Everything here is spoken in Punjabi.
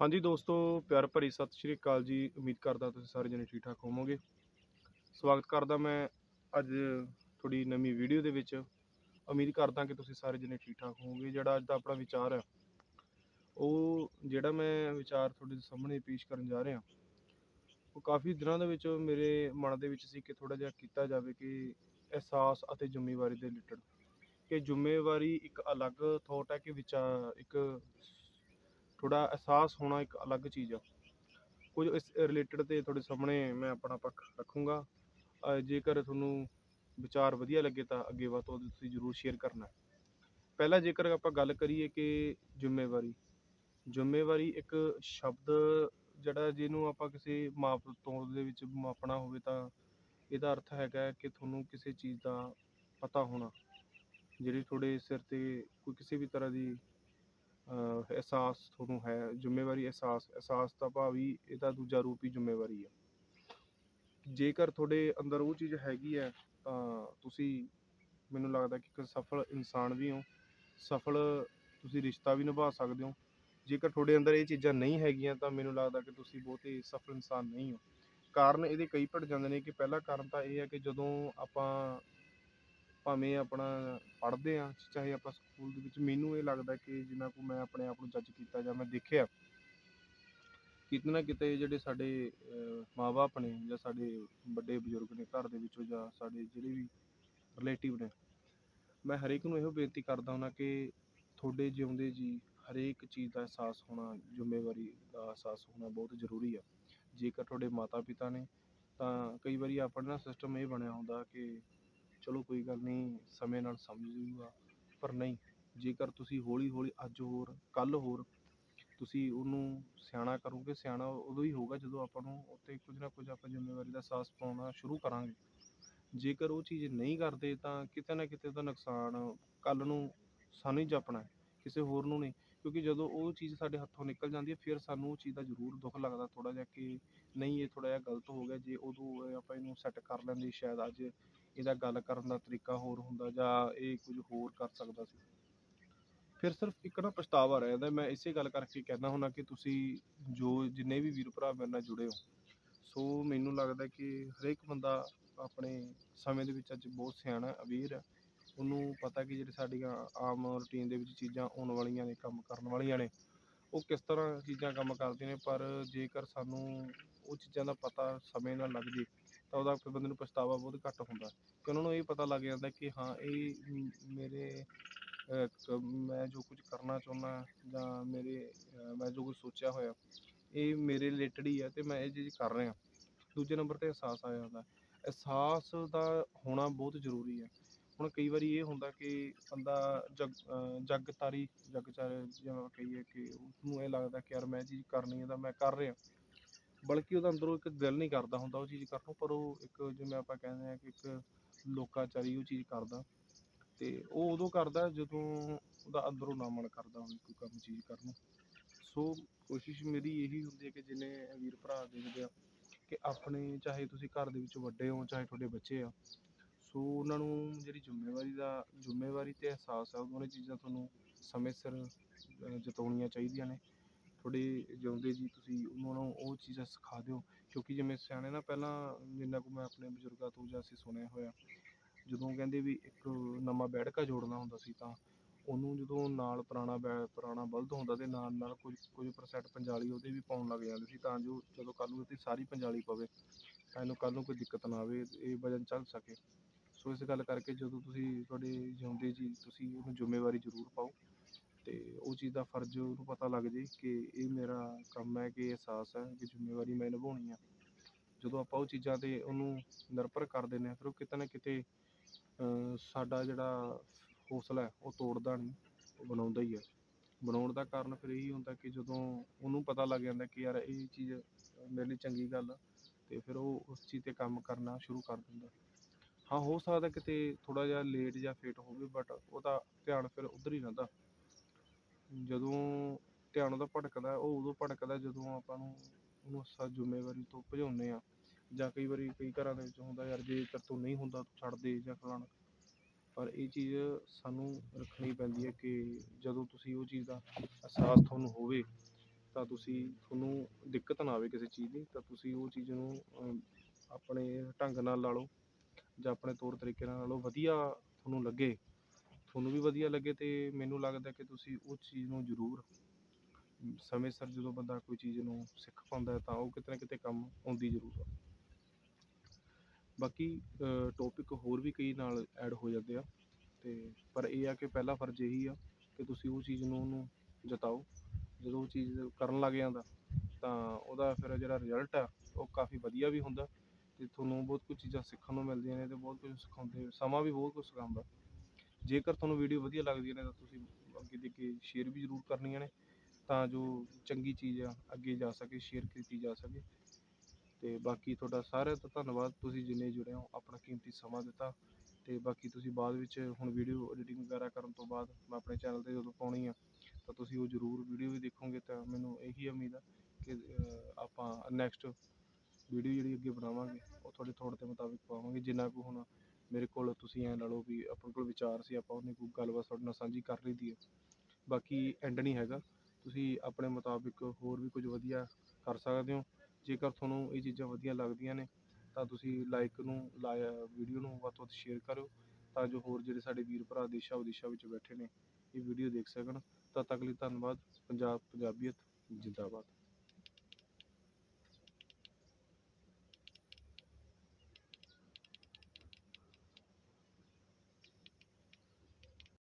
ਹਾਂਜੀ ਦੋਸਤੋ, ਪਿਆਰ ਭਰੀ ਸਤਿ ਸ਼੍ਰੀ ਅਕਾਲ ਜੀ। ਉਮੀਦ ਕਰਦਾ ਤੁਸੀਂ ਸਾਰੇ ਜਣੇ ਠੀਕ ਠਾਕ ਹੋਵੋਗੇ। ਸਵਾਗਤ ਕਰਦਾ ਮੈਂ ਅੱਜ ਤੁਹਾਡੀ ਨਵੀਂ ਵੀਡੀਓ ਦੇ ਵਿੱਚ। ਉਮੀਦ ਕਰਦਾ ਕਿ ਤੁਸੀਂ ਸਾਰੇ ਜਣੇ ਠੀਕ ਠਾਕ ਹੋਵੋਗੇ। ਜਿਹੜਾ ਅੱਜ ਦਾ ਆਪਣਾ ਵਿਚਾਰ ਹੈ ਉਹ ਜਿਹੜਾ ਮੈਂ ਵਿਚਾਰ ਤੁਹਾਡੇ ਸਾਹਮਣੇ ਪੇਸ਼ ਕਰਨ ਜਾ ਰਿਹਾ, ਉਹ ਕਾਫੀ ਦਿਨਾਂ ਦੇ ਵਿੱਚ ਮੇਰੇ ਮਨ ਦੇ ਵਿੱਚ ਸੀ ਕਿ ਥੋੜਾ ਜਿਹਾ ਕੀਤਾ ਜਾਵੇ ਕਿ ਅਹਿਸਾਸ ਅਤੇ ਜ਼ਿੰਮੇਵਾਰੀ ਦੇ ਰਿਲੇਟਡ। ਕਿ ਜ਼ਿੰਮੇਵਾਰੀ ਇੱਕ ਅਲੱਗ ਥੋਟ ਹੈ ਕਿ ਵਿਚਾਰ, ਇੱਕ ਥੋੜਾ ਅਹਿਸਾਸ ਹੋਣਾ ਇੱਕ ਅਲੱਗ ਚੀਜ਼ ਆ। ਕੁਝ ਇਸ ਰਿਲੇਟਡ ਤੇ ਤੁਹਾਡੇ ਸਾਹਮਣੇ ਮੈਂ ਆਪਣਾ ਪੱਖ ਰੱਖੂੰਗਾ। ਜੇਕਰ ਤੁਹਾਨੂੰ ਵਿਚਾਰ ਵਧੀਆ ਲੱਗੇ ਤਾਂ ਅੱਗੇ ਵੱਧ ਤੋਂ ਤੁਸੀਂ ਜ਼ਰੂਰ ਸ਼ੇਅਰ ਕਰਨਾ। ਪਹਿਲਾਂ ਜੇਕਰ ਆਪਾਂ ਗੱਲ ਕਰੀਏ ਕਿ ਜ਼ਿੰਮੇਵਾਰੀ। ਜ਼ਿੰਮੇਵਾਰੀ ਇੱਕ ਸ਼ਬਦ ਜਿਹੜਾ ਜਿਹਨੂੰ ਆਪਾਂ ਕਿਸੇ ਮਾਪ ਤੋਂ ਦੇ ਵਿੱਚ ਮਾਪਣਾ ਹੋਵੇ ਤਾਂ ਇਹਦਾ ਅਰਥ ਹੈਗਾ ਕਿ ਤੁਹਾਨੂੰ ਕਿਸੇ ਚੀਜ਼ ਦਾ ਪਤਾ ਹੋਣਾ। ਜਿਹੜੀ ਤੁਹਾਡੇ ਸਿਰ ਤੇ ਕੋਈ ਕਿਸੇ ਵੀ ਤਰ੍ਹਾਂ ਦੀ ਅਹਿਸਾਸ ਤੁਹਾਨੂੰ ਹੈ, ਜ਼ਿੰਮੇਵਾਰੀ ਅਹਿਸਾਸ ਅਹਿਸਾਸ ਦਾ ਭਾਵ ਹੀ ਇਹਦਾ ਦੂਜਾ ਰੂਪ ਹੀ ਜ਼ਿੰਮੇਵਾਰੀ ਹੈ। ਜੇਕਰ ਤੁਹਾਡੇ ਅੰਦਰ ਉਹ ਚੀਜ਼ ਹੈਗੀ ਹੈ, ਤਾਂ ਤੁਸੀਂ, ਮੈਨੂੰ ਲੱਗਦਾ ਕਿ ਇੱਕ ਸਫਲ ਇਨਸਾਨ ਵੀ ਹੋ, ਸਫਲ ਤੁਸੀਂ ਰਿਸ਼ਤਾ ਵੀ ਨਿਭਾ ਸਕਦੇ ਹੋ। ਜੇਕਰ ਤੁਹਾਡੇ ਅੰਦਰ ਇਹ ਚੀਜ਼ਾਂ ਨਹੀਂ ਹੈਗੀਆਂ, ਤਾਂ ਮੈਨੂੰ ਲੱਗਦਾ ਕਿ ਤੁਸੀਂ ਬਹੁਤੇ ਸਫਲ ਇਨਸਾਨ ਨਹੀਂ ਹੋ। ਕਾਰਨ ਇਹਦੇ ਕਈ ਭੜ ਜਾਂਦੇ ਨੇ ਕਿ ਪਹਿਲਾ ਕਾਰਨ ਤਾਂ ਇਹ ਹੈ ਕਿ ਜਦੋਂ ਆਪਾਂ ਭਾਵੇਂ ਆਪਣਾ ਪੜ੍ਹਦੇ ਆ ਚਾਹੇ ਆਪਾਂ ਸਕੂਲ ਦੇ ਵਿੱਚ, ਮੈਨੂੰ ਇਹ ਲੱਗਦਾ ਕਿ ਜਿੰਨਾ ਕੁ ਮੈਂ ਆਪਣੇ ਆਪ ਨੂੰ ਜੱਜ ਕੀਤਾ ਜਾਂ ਮੈਂ ਦੇਖਿਆ, ਕਿਤੇ ਨਾ ਕਿਤੇ ਜਿਹੜੇ ਸਾਡੇ ਮਾਪੇ ਨੇ ਜਾਂ ਸਾਡੇ ਵੱਡੇ ਬਜ਼ੁਰਗ ਨੇ ਘਰ ਦੇ ਵਿੱਚੋਂ ਜਾਂ ਸਾਡੇ ਜਿਹੜੇ ਵੀ ਰਿਲੇਟਿਵ ਨੇ, ਮੈਂ ਹਰੇਕ ਨੂੰ ਇਹੋ ਬੇਨਤੀ ਕਰਦਾ ਹਾਂ ਕਿ ਤੁਹਾਡੇ ਜਿਉਂਦੇ ਜੀ ਹਰੇਕ ਚੀਜ਼ ਦਾ ਅਹਿਸਾਸ ਹੋਣਾ, ਜ਼ਿੰਮੇਵਾਰੀ ਦਾ ਅਹਿਸਾਸ ਹੋਣਾ ਬਹੁਤ ਜ਼ਰੂਰੀ ਆ। ਜੇਕਰ ਤੁਹਾਡੇ ਮਾਤਾ ਪਿਤਾ ਨੇ, ਤਾਂ ਕਈ ਵਾਰੀ ਆਪਣਾ ਨਾ ਸਿਸਟਮ ਇਹ ਬਣਿਆ ਹੁੰਦਾ ਕਿ ਚਲੋ ਕੋਈ ਗੱਲ ਨਹੀਂ, ਸਮੇਂ ਨਾਲ ਸਮਝ ਜੂਗਾ ਪਰ ਨਹੀਂ, ਜੇਕਰ ਤੁਸੀਂ ਹੌਲੀ ਹੌਲੀ ਅੱਜ ਹੋਰ ਕੱਲ ਹੋਰ ਤੁਸੀਂ ਉਹਨੂੰ ਸਿਆਣਾ ਕਰੋਗੇ, ਸਿਆਣਾ ਉਦੋਂ ਹੀ ਹੋਊਗਾ ਜਦੋਂ ਆਪਾਂ ਨੂੰ ਉੱਤੇ ਕੁਝ ਨਾ ਕੁਝ ਆਪਾਂ ਜ਼ਿੰਮੇਵਾਰੀ ਦਾ ਅਹਿਸਾਸ ਪਾਉਣਾ ਸ਼ੁਰੂ ਕਰਾਂਗੇ। ਜੇਕਰ ਉਹ ਚੀਜ਼ ਨਹੀਂ ਕਰਦੇ ਤਾਂ ਕਿਤੇ ਨਾ ਕਿਤੇ ਤਾਂ ਨੁਕਸਾਨ ਕੱਲ ਨੂੰ ਸਾਨੂੰ ਹੀ ਜਪਣਾ ਹੈ, ਕਿਸੇ ਹੋਰ ਨੂੰ ਨਹੀਂ, ਕਿਉਂਕਿ ਜਦੋਂ ਉਹ ਚੀਜ਼ ਸਾਡੇ ਹੱਥੋਂ ਨਿਕਲ ਜਾਂਦੀ ਹੈ, ਫਿਰ ਸਾਨੂੰ ਉਹ ਚੀਜ਼ ਦਾ ਜ਼ਰੂਰ ਦੁੱਖ ਲੱਗਦਾ ਥੋੜਾ ਜਿਹਾ ਕਿ ਨਹੀਂ, ਇਹ ਥੋੜਾ ਜਿਹਾ ਗਲਤ ਹੋ ਗਿਆ, ਜੇ ਉਦੋਂ ਆਪਾਂ ਇਹਨੂੰ ਸੈੱਟ ਕਰ ਲੈਂਦੇ ਸ਼ਾਇਦ ਅੱਜ ਇਹਦਾ ਗੱਲ ਕਰਨ ਦਾ ਤਰੀਕਾ ਹੋਰ ਹੁੰਦਾ ਜਾਂ ਇਹ ਕੁਝ ਹੋਰ ਕਰ ਸਕਦਾ ਸੀ? ਫਿਰ ਸਿਰਫ ਇੱਕ ਨਾ ਪਛਤਾਵਾ ਰਹਿ ਜਾਂਦਾ। ਮੈਂ ਇਸੇ ਗੱਲ ਕਰਕੇ ਕਹਿੰਦਾ ਹੁੰਦਾ ਕਿ ਤੁਸੀਂ ਜੋ ਜਿੰਨੇ ਵੀ ਵੀਰ ਭਰਾ ਮੇਰੇ ਨਾਲ ਜੁੜੇ ਹੋ, ਸੋ ਮੈਨੂੰ ਲੱਗਦਾ ਕਿ ਹਰੇਕ ਬੰਦਾ ਆਪਣੇ ਸਮੇਂ ਦੇ ਵਿੱਚ ਅੱਜ ਬਹੁਤ ਸਿਆਣਾ ਅਵੇਅਰ ਹੈ। ਉਹਨੂੰ ਪਤਾ ਕਿ ਜਿਹੜੇ ਸਾਡੀਆਂ ਆਮ ਰੂਟੀਨ ਦੇ ਵਿੱਚ ਚੀਜ਼ਾਂ ਆਉਣ ਵਾਲੀਆਂ ਨੇ, ਕੰਮ ਕਰਨ ਵਾਲੀਆਂ ਨੇ, ਉਹ ਕਿਸ ਤਰ੍ਹਾਂ ਚੀਜ਼ਾਂ ਕੰਮ ਕਰਦੀਆਂ ਨੇ, ਪਰ ਜੇਕਰ ਸਾਨੂੰ ਉਹ ਚੀਜ਼ਾਂ ਦਾ ਪਤਾ ਸਮੇਂ ਨਾਲ ਲੱਗ ਜੇ ਤਾਂ ਉਹਦਾ ਫਿਰ ਬੰਦੇ ਨੂੰ ਪਛਤਾਵਾ ਬਹੁਤ ਘੱਟ ਹੁੰਦਾ। ਕਿ ਉਹਨਾਂ ਨੂੰ ਇਹ ਪਤਾ ਲੱਗ ਜਾਂਦਾ ਕਿ ਹਾਂ ਇਹ ਮੇਰੇ ਮੈਂ ਜੋ ਕੁਝ ਕਰਨਾ ਚਾਹੁੰਦਾ ਜਾਂ ਮੇਰੇ ਮੈਂ ਜੋ ਕੁਝ ਸੋਚਿਆ ਹੋਇਆ ਇਹ ਮੇਰੇ ਰਿਲੇਟਡ ਹੀ ਹੈ ਤੇ ਮੈਂ ਇਹ ਚੀਜ਼ ਕਰ ਰਿਹਾ। ਦੂਜੇ ਨੰਬਰ ਤੇ ਅਹਿਸਾਸ ਆ ਜਾਂਦਾ। ਅਹਿਸਾਸ ਦਾ ਹੋਣਾ ਬਹੁਤ ਜ਼ਰੂਰੀ ਹੈ ਹੁਣ ਕਈ ਵਾਰੀ ਇਹ ਹੁੰਦਾ ਕਿ ਬੰਦਾ ਜਗ ਅਹ, ਜੱਗ ਤਾਰੀ ਜਿਵੇਂ ਕਹੀਏ ਕਿ ਉਸਨੂੰ ਇਹ ਲੱਗਦਾ ਕਿ ਯਾਰ ਮੈਂ ਇਹ ਚੀਜ਼ ਕਰਨੀ ਹੈ ਤਾਂ ਮੈਂ ਕਰ ਰਿਹਾ। ਬਲਕਿ ਉਹਦਾ ਅੰਦਰੋਂ ਇੱਕ ਦਿਲ ਨਹੀਂ ਕਰਦਾ ਹੁੰਦਾ ਉਹ ਚੀਜ਼ ਕਰਨ ਨੂੰ, ਪਰ ਉਹ ਇੱਕ ਜਿਵੇਂ ਆਪਾਂ ਕਹਿੰਦੇ ਆ ਕਿ ਇੱਕ ਲੋਕਾਚਾਰੀ ਉਹ ਚੀਜ਼ ਕਰਦਾ ਤੇ ਉਹ ਉਦੋਂ ਕਰਦਾ ਜਦੋਂ ਉਹਦਾ ਅੰਦਰੋਂ ਨਾ ਮਨ ਕਰਦਾ ਹੋਵੇ ਕੋਈ ਕੰਮ ਚੀਜ਼ ਕਰਨ ਨੂੰ। ਸੋ ਕੋਸ਼ਿਸ਼ ਮੇਰੀ ਇਹੀ ਹੁੰਦੀ ਹੈ ਕਿ ਜਿੰਨੇ ਵੀਰ ਭਰਾ ਦੇਖਦੇ ਆ ਕਿ ਆਪਣੇ ਚਾਹੇ ਤੁਸੀਂ ਘਰ ਦੇ ਵਿੱਚ ਵੱਡੇ ਹੋ, ਚਾਹੇ ਤੁਹਾਡੇ ਬੱਚੇ ਆ, ਸੋ ਉਹਨਾਂ ਨੂੰ ਜਿਹੜੀ ਜ਼ਿੰਮੇਵਾਰੀ ਦਾ, ਜ਼ਿੰਮੇਵਾਰੀ ਤੇ ਅਹਿਸਾਸ ਆ, ਉਹਨਾਂ ਚੀਜ਼ਾਂ ਤੁਹਾਨੂੰ ਸਮੇਂ ਸਿਰ ਜਤਾਉਣੀਆਂ ਚਾਹੀਦੀਆਂ ਨੇ। ਤੁਹਾਡੇ ਜਿਉਂਦੇ ਜੀ ਤੁਸੀਂ, ਉਹਨਾਂ ਨੂੰ ਉਹ ਚੀਜ਼ਾਂ ਸਿਖਾ ਦਿਓ। ਕਿਉਂਕਿ ਜਿਵੇਂ ਸਿਆਣੇ ਨਾ ਪਹਿਲਾਂ ਜਿੰਨਾ ਕੁ ਮੈਂ ਆਪਣੇ ਬਜ਼ੁਰਗਾਂ ਤੋਂ ਜਾਂ ਅਸੀਂ ਸੁਣਿਆ ਹੋਇਆ, ਜਦੋਂ ਕਹਿੰਦੇ ਵੀ ਇੱਕ ਨਵਾਂ ਬੈੜਕਾ ਜੋੜਨਾ ਹੁੰਦਾ ਸੀ ਤਾਂ ਉਹਨੂੰ ਜਦੋਂ ਨਾਲ ਪੁਰਾਣਾ ਬੈ, ਪੁਰਾਣਾ ਬਲਦ ਹੁੰਦਾ ਤੇ ਨਾਲ ਨਾਲ ਕੁਝ ਕੁਝ ਪਰਸੈਂਟ ਪੰਜਾਲੀ ਉਹਦੇ ਵੀ ਪਾਉਣ ਲੱਗ ਜਾਂਦੇ ਸੀ ਤਾਂ ਜੋ ਜਦੋਂ ਕੱਲ੍ਹ ਨੂੰ ਇਹਦੀ ਸਾਰੀ ਪੰਜਾਲੀ ਪਵੇ, ਤਾਂ ਇਹਨੂੰ ਕੱਲ ਨੂੰ ਕੋਈ ਦਿੱਕਤ ਨਾ ਆਵੇ, ਇਹ ਵਜਨ ਚੱਲ ਸਕੇ। ਸੋ ਇਸ ਗੱਲ ਕਰਕੇ ਜਦੋਂ ਤੁਸੀਂ ਤੁਹਾਡੇ ਜਿਉਂਦੇ ਜੀ, ਤੁਸੀਂ ਉਹਨੂੰ ਜ਼ਿੰਮੇਵਾਰੀ ਜ਼ਰੂਰ ਪਾਓ। ਤੇ ਉਹ ਚੀਜ਼ ਦਾ ਫਰਜ਼ ਉਹਨੂੰ ਪਤਾ ਲੱਗ ਜੇ ਕਿ ਇਹ ਮੇਰਾ ਕੰਮ ਹੈ ਕਿ ਅਹਿਸਾਸ ਹੈ ਕਿ ਜ਼ਿੰਮੇਵਾਰੀ ਮੈਂ ਨਿਭਾਉਣੀ ਆ। ਜਦੋਂ ਆਪਾਂ ਉਹ ਚੀਜ਼ਾਂ ਤੇ ਉਹਨੂੰ ਨਿਰਭਰ ਕਰ ਦਿੰਦੇ ਹਾਂ ਫਿਰ ਉਹ ਕਿਤੇ ਨਾ ਕਿਤੇ ਸਾਡਾ ਜਿਹੜਾ ਹੌਸਲਾ ਹੈ, ਉਹ ਤੋੜਦਾ ਨਹੀਂ, ਉਹ ਬਣਾਉਂਦਾ ਹੀ ਹੈ। ਬਣਾਉਣ ਦਾ ਕਾਰਨ ਫਿਰ ਇਹੀ ਹੁੰਦਾ ਕਿ ਜਦੋਂ ਉਹਨੂੰ ਪਤਾ ਲੱਗ ਜਾਂਦਾ ਕਿ ਯਾਰ ਇਹ ਚੀਜ਼ ਮੇਰੇ ਲਈ ਚੰਗੀ ਗੱਲ ਆ, ਤੇ ਫਿਰ ਉਹ ਉਸ ਚੀਜ਼ ਤੇ ਕੰਮ ਕਰਨਾ ਸ਼ੁਰੂ ਕਰ ਦਿੰਦਾ। ਹਾਂ, ਹੋ ਸਕਦਾ ਕਿਤੇ ਥੋੜਾ ਜਿਹਾ ਲੇਟ ਜਾਂ ਫੇਟ ਹੋਵੇ ਬਟ ਉਹਦਾ ਧਿਆਨ ਫਿਰ ਉਧਰ ਹੀ ਰਹਿੰਦਾ। ਜਦੋਂ ਧਿਆਨ ਉਹਦਾ ਭਟਕਦਾ ਉਹ ਉਦੋਂ ਭਟਕਦਾ ਜਦੋਂ ਆਪਾਂ ਨੂੰ ਉਹਨੂੰ ਸਾ ਜ਼ਿੰਮੇਵਾਰੀ ਤੋਂ ਭਜਾਉਂਦੇ ਆ ਜਾਂ ਕਈ ਵਾਰੀ ਕਈ ਘਰਾਂ ਦੇ ਵਿੱਚ ਹੁੰਦਾ ਯਾਰ ਜੇ ਤੇਰੇ ਤੋਂ ਨਹੀਂ ਹੁੰਦਾ ਤੂੰ ਛੱਡ ਦੇ ਜਾਂ ਫਲਾਣਾ। ਪਰ ਇਹ ਚੀਜ਼ ਸਾਨੂੰ ਰੱਖਣੀ ਪੈਂਦੀ ਹੈ ਕਿ ਜਦੋਂ ਤੁਸੀਂ ਉਹ ਚੀਜ਼ ਦਾ ਅਹਿਸਾਸ ਤੁਹਾਨੂੰ ਹੋਵੇ ਤਾਂ ਤੁਸੀਂ ਤੁਹਾਨੂੰ ਦਿੱਕਤ ਨਾ ਆਵੇ ਕਿਸੇ ਚੀਜ਼ ਦੀ ਤਾਂ ਤੁਸੀਂ ਉਹ ਚੀਜ਼ ਨੂੰ ਅਮ, ਆਪਣੇ ਢੰਗ ਨਾਲ ਲਾ ਲਓ ਜਾਂ ਆਪਣੇ ਤੌਰ ਤਰੀਕੇ ਨਾਲ ਲਾ ਲਓ ਵਧੀਆ ਤੁਹਾਨੂੰ ਲੱਗੇ। ਤੁਹਾਨੂੰ ਵੀ ਵਧੀਆ ਲੱਗੇ ਤੇ ਮੈਨੂੰ ਲੱਗਦਾ ਕਿ ਤੁਸੀਂ ਉਹ ਚੀਜ਼ ਨੂੰ ਜ਼ਰੂਰ ਸਮੇਂ ਸਿਰ ਜਦੋਂ ਬੰਦਾ ਕੋਈ ਚੀਜ਼ ਨੂੰ ਸਿੱਖ ਪਾਉਂਦਾ ਤਾਂ ਉਹ ਕਿਤੇ ਨਾ ਕਿਤੇ ਕੰਮ ਆਉਂਦੀ ਜ਼ਰੂਰ ਆ। ਬਾਕੀ ਟੌਪਿਕ ਹੋਰ ਵੀ ਕਈ ਨਾਲ ਐਡ ਹੋ ਜਾਂਦੇ ਆ ਤੇ ਪਰ ਇਹ ਆ ਕਿ ਪਹਿਲਾ ਫਰਜ਼ ਇਹੀ ਆ ਕਿ ਤੁਸੀਂ ਉਹ ਚੀਜ਼ ਨੂੰ ਉਹਨੂੰ ਜਤਾਓ। ਜਦੋਂ ਉਹ ਚੀਜ਼ ਕਰਨ ਲੱਗ ਜਾਂਦਾ ਤਾਂ ਉਹਦਾ ਫਿਰ ਜਿਹੜਾ ਰਿਜ਼ਲਟ ਆ ਉਹ ਕਾਫੀ ਵਧੀਆ ਵੀ ਹੁੰਦਾ ਤੇ ਤੁਹਾਨੂੰ ਬਹੁਤ ਕੁਝ ਚੀਜ਼ਾਂ ਸਿੱਖਣ ਨੂੰ ਮਿਲਦੀਆਂ ਨੇ ਤੇ ਬਹੁਤ ਕੁਝ ਸਿਖਾਉਂਦੇ, ਸਮਾਂ ਵੀ ਬਹੁਤ ਕੁਝ ਸਿਖਾਉਂਦਾ। ਜੇਕਰ ਤੁਹਾਨੂੰ ਵੀਡੀਓ ਵਧੀਆ ਲੱਗਦੀਆਂ ਨੇ ਤਾਂ ਤੁਸੀਂ ਅੱਗੇ ਦੇ ਕੇ ਸ਼ੇਅਰ ਵੀ ਜ਼ਰੂਰ ਕਰਨੀਆਂ ਨੇ, ਤਾਂ ਜੋ ਚੰਗੀ ਚੀਜ਼ ਆ, ਅੱਗੇ ਜਾ ਸਕੇ ਸ਼ੇਅਰ ਕੀਤੀ ਜਾ ਸਕੇ। ਤੇ ਬਾਕੀ ਤੁਹਾਡਾ ਸਾਰਿਆਂ ਦਾ ਧੰਨਵਾਦ, ਤੁਸੀਂ ਜਿੰਨੇ ਜੁੜੇ ਹੋ, ਆਪਣਾ ਕੀਮਤੀ ਸਮਾਂ ਦਿੱਤਾ। ਤੇ ਬਾਕੀ ਤੁਸੀਂ ਬਾਅਦ ਵਿੱਚ ਹੁਣ ਵੀਡੀਓ ਐਡੀਟਿੰਗ ਵਗੈਰਾ ਕਰਨ ਤੋਂ ਬਾਅਦ ਮੈਂ ਆਪਣੇ ਚੈਨਲ ਤੇ ਜਦੋਂ ਪਾਉਣੀ ਆ, ਤਾਂ ਤੁਸੀਂ ਉਹ ਜ਼ਰੂਰ ਵੀਡੀਓ ਵੀ ਦੇਖੋਗੇ, ਤਾਂ ਮੈਨੂੰ ਇਹੀ ਉਮੀਦ ਆ ਕਿ ਆਪਾਂ ਨੈਕਸਟ ਵੀਡੀਓ ਜਿਹੜੀ ਅੱਗੇ ਬਣਾਵਾਂਗੇ, ਉਹ ਤੁਹਾਡੇ ਥੋੜ ਦੇ ਮੁਤਾਬਿਕ ਪਾਵਾਂਗੇ। ਜਿੰਨਾ ਕੁ ਹੁਣ ਮੇਰੇ ਕੋਲ ਤੁਸੀਂ ਐਂ ਲਾ ਲਓ ਵੀ ਆਪਣੇ ਕੋਲ ਵਿਚਾਰ ਸੀ, ਆਪਾਂ ਉਹਨੇ ਕੋਈ ਗੱਲਬਾਤ ਤੁਹਾਡੇ ਨਾਲ ਸਾਂਝੀ ਕਰ ਲਈ ਦੀ ਹੈ। ਬਾਕੀ ਐਂਡ ਨਹੀਂ ਹੈਗਾ। ਤੁਸੀਂ ਆਪਣੇ ਮੁਤਾਬਿਕ ਹੋਰ ਵੀ ਕੁਝ ਵਧੀਆ ਕਰ ਸਕਦੇ ਹੋ। ਜੇਕਰ ਤੁਹਾਨੂੰ ਇਹ ਚੀਜ਼ਾਂ ਵਧੀਆ ਲੱਗਦੀਆਂ ਨੇ, ਤਾਂ ਤੁਸੀਂ ਲਾਈਕ ਨੂੰ, ਲਾਇਆ ਵੀਡੀਓ ਨੂੰ ਵੱਧ ਤੋਂ ਵੱਧ ਸ਼ੇਅਰ ਕਰੋ ਤਾਂ ਜੋ ਹੋਰ ਜਿਹੜੇ ਸਾਡੇ ਵੀਰ ਭਰਾ ਦੇਸ਼ਾਂ ਵਿਦੇਸ਼ਾਂ ਵਿੱਚ ਬੈਠੇ ਨੇ, ਇਹ ਵੀਡੀਓ ਦੇਖ ਸਕਣ। ਤਦ ਤੱਕ ਲਈ ਧੰਨਵਾਦ। ਪੰਜਾਬ, ਪੰਜਾਬੀਅਤ, ਜਿੰਦਾਬਾਦ।